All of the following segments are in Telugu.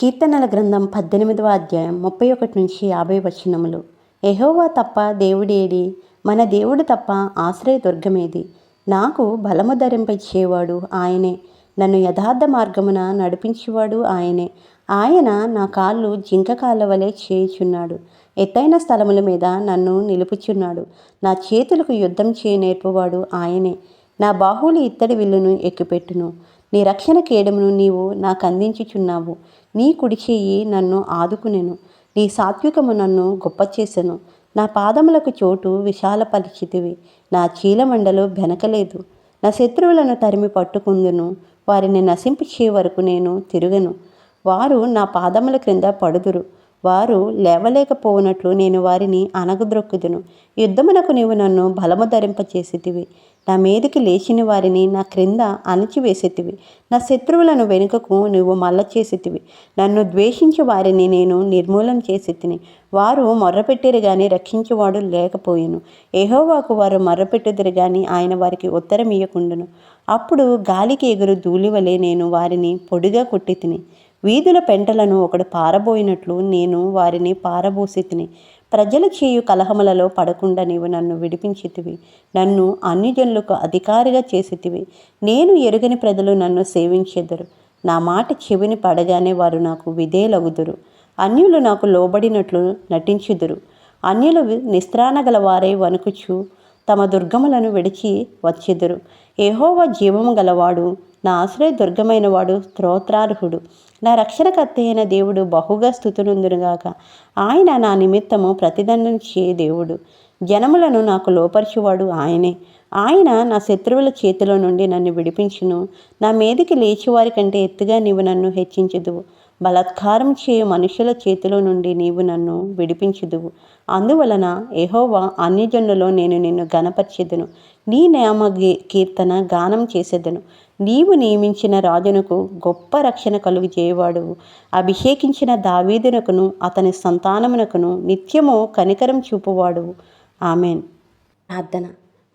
కీర్తనల గ్రంథం పద్దెనిమిదవ అధ్యాయం ముప్పై ఒకటి నుంచి యాభై వచనములు. ఎహోవా తప్ప దేవుడేడి మన దేవుడు తప్ప ఆశ్రయ దుర్గమేది. నాకు బలము ధరింపచేవాడు ఆయనే. నన్ను యథార్థ మార్గమున నడిపించేవాడు ఆయనే. ఆయన నా కాళ్ళు జింక కాళ్ళ వలె చేయుచున్నాడు. ఎత్తైన స్థలముల మీద నన్ను నిలుపుచున్నాడు. నా చేతులకు యుద్ధం చేయ నేర్పువాడు ఆయనే. నా బాహువులు ఇత్తడి విల్లును ఎక్కుపెట్టును. నీ రక్షణ కేడమును నీవు నాకు అందించుచున్నావు నీ కుడి చేయి నన్ను ఆదుకునెను. నీ సాత్వికము నన్ను గొప్ప చేసెను నా పాదములకు చోటు విశాలపరిచితివి. నా చీలమండలు బెనకలేదు. నా శత్రువులను తరిమి పట్టుకుందును. వారిని నశింపచే వరకు నేను తిరుగను. వారు నా పాదముల క్రింద పడుదురు. వారు లేవలేకపోవునట్లు నేను వారిని అనగద్రొక్కుదును యుద్ధమునకు నీవు నన్ను బలము ధరింపచేసేటివి నా మీదకి లేచిన వారిని నా క్రింద అణచివేసేతివి. నా శత్రువులను వెనుకకు నువ్వు మల్ల చేసేటివి నన్ను ద్వేషించే వారిని నేను నిర్మూలన చేసి వారు మొర్రపెట్టిరు గాని రక్షించేవాడు లేకపోయాను. ఏహోవాకు వారు మొర్రపెట్టుదురు గాని ఆయన వారికి ఉత్తరం ఇయ్యకుండును అప్పుడు గాలికి ఎగురు ధూళివలే నేను వారిని పొడిగా కొట్టి తిని వీధుల పెంటలను ఒకడు పారబోయినట్లు నేను వారిని పారబోసితిని ప్రజల ప్రజలు చేయు కలహములలో పడకుండా నీవు నన్ను విడిపించితివి. నన్ను అన్ని జనులకు అధికారిగా చేసితివి. నేను ఎరుగని ప్రజలు నన్ను సేవించెదరు. నా మాట చెవిని పడగానే వారు నాకు విధేలగుదురు అన్యులు నాకు లోబడినట్లు నటించుదురు. అన్యులు నిస్త్రానగల వారే వణుకుచు తమ దుర్గములను విడిచి వచ్చెదురు. ఏహోవ జీవము గలవాడు నా ఆశ్రయ దుర్గమైన వాడు స్తోత్రార్హుడు. నా రక్షణకర్త అయిన దేవుడు బహుగా స్థుతునుందునుగాక. ఆయన నా నిమిత్తము ప్రతిదండించే దేవుడు. జనములను నాకు లోపరిచేవాడు ఆయనే. ఆయన నా శత్రువుల చేతిలో నుండి నన్ను విడిపించును. నా మీదికి లేచివారి కంటే ఎత్తుగా నీవు నన్ను హెచ్చించదువు. బలాత్కారం చేయు మనుషుల చేతిలో నుండి నీవు నన్ను విడిపించుదువు. అందువలన ఎహోవా అన్యజనులలో నేను నిన్ను గనపరిచెదను నీ నామ కీర్తన గానం చేసేదను. నీవు నియమించిన రాజునకు గొప్ప రక్షణ కలుగు చేయవాడు. అభిషేకించిన దావీదునకును అతని సంతానమునకును నిత్యము కనికరం చూపువాడు. ఆమెన్. ప్రార్థన.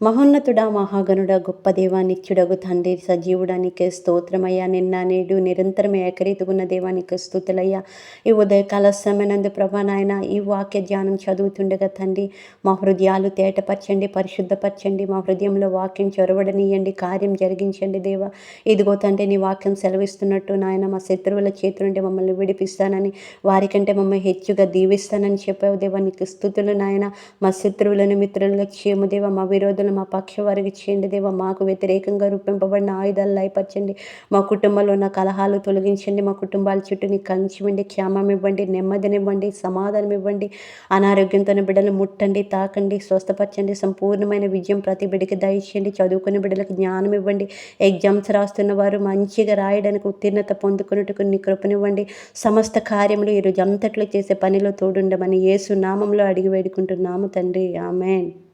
మహోన్నతుడా మహాగణుడ గొప్ప దేవా నిత్యుడగు తండ్రి సజీవుడానికి స్తోత్రమయ్యా. నిన్న నేడు నిరంతరం ఏకరీతుకున్న దేవానికి స్థుతులయ్యా. ఈ ఉదయకాల సమయనందు ప్రభా నాయన ఈ వాక్య ధ్యానం చదువుతుండగా తండ్రి మా హృదయాలు తేటపరచండి పరిశుద్ధపరచండి మా హృదయంలో వాక్యం చొరవడనియండి కార్యం జరిగించండి దేవా. ఇదిగో తండ్రి నీ వాక్యం సెలవిస్తున్నట్టు నాయన మా శత్రువుల చేతి నుండి మమ్మల్ని విడిపిస్తానని వారికంటే మమ్మల్ని హెచ్చుగా దీవిస్తానని చెప్పావు దేవా. నీకు స్థుతులు నాయన మా శత్రువులను మిత్రులుగా చేయము దేవా. మా విరోధులు మా పక్ష వారికి చేయండి. దేవ మాకు వ్యతిరేకంగా రూపింపబడిన ఆయుధాలు లయపరచండి. మా కుటుంబంలో ఉన్న కలహాలు తొలగించండి. మా కుటుంబాల చుట్టూ నీ కంచివ్వండి క్షేమం ఇవ్వండి. నెమ్మదినివ్వండి. సమాధానం ఇవ్వండి. అనారోగ్యంతో బిడ్డలు ముట్టండి. తాకండి. స్వస్థపరచండి. సంపూర్ణమైన విజయం ప్రతి బిడ్డకి దయచేయండి. చదువుకునే బిడ్డలకు జ్ఞానం ఇవ్వండి. ఎగ్జామ్స్ రాస్తున్న వారు మంచిగా రాయడానికి ఉత్తీర్ణత పొందుకున్నట్టుకు నీ కృపనివ్వండి. సమస్త కార్యములు ఈరోజు అంతట్లో చేసే పనిలో తోడుండమని యేసు నామంలో అడిగి వేడుకుంటున్నాము తండ్రి. ఆమెన్.